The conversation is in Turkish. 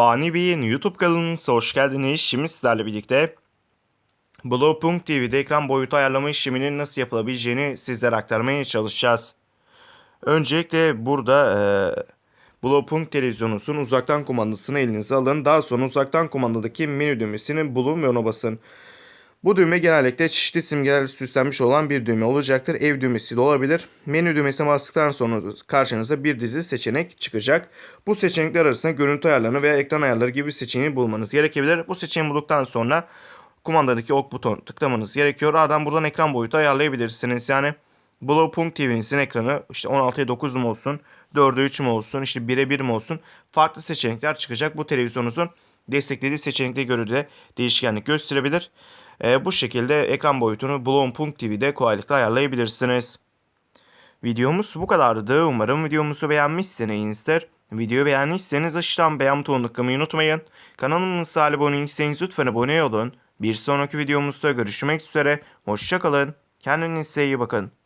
Fani Bey'in YouTube kanalımıza hoş geldiniz. Şimdi sizlerle birlikte Blue.TV'de TV'de ekran boyutu ayarlama işleminin nasıl yapılabileceğini sizlere aktarmaya çalışacağız. Öncelikle burada e, Blue.TV televizyonunuzun uzaktan kumandasını elinize alın. Daha sonra uzaktan kumandadaki menü düğmesini bulun ve ona basın. Bu düğme genellikle çeşitli simgelerle süslenmiş olan bir düğme olacaktır. Ev düğmesi de olabilir. Menü düğmesine bastıktan sonra karşınıza bir dizi seçenek çıkacak. Bu seçenekler arasında görüntü ayarlarını veya ekran ayarları gibi seçeneği bulmanız gerekebilir. Bu seçeneği bulduktan sonra kumandadaki ok buton tıklamanız gerekiyor. Ardından buradan ekran boyutu ayarlayabilirsiniz. Yani Blue.TV'nizin ekranı işte 16'ya 9 mu olsun, 4'e 3 mü olsun, işte 1'e 1 mi olsun farklı seçenekler çıkacak. Bu televizyonunuzun desteklediği seçenekle göre de değişkenlik gösterebilir. Ee, bu şekilde ekran boyutunu Bloom.tv'de kolaylıkla ayarlayabilirsiniz. Videomuz bu kadardı. Umarım videomuzu beğenmişsinizdir. Videoyu beğendiyseniz aşağıdan beğen butonuna tıklamayı unutmayın. Kanalımıza abone değilseniz lütfen abone olun. Bir sonraki videomuzda görüşmek üzere. Hoşçakalın. Kendinize iyi bakın.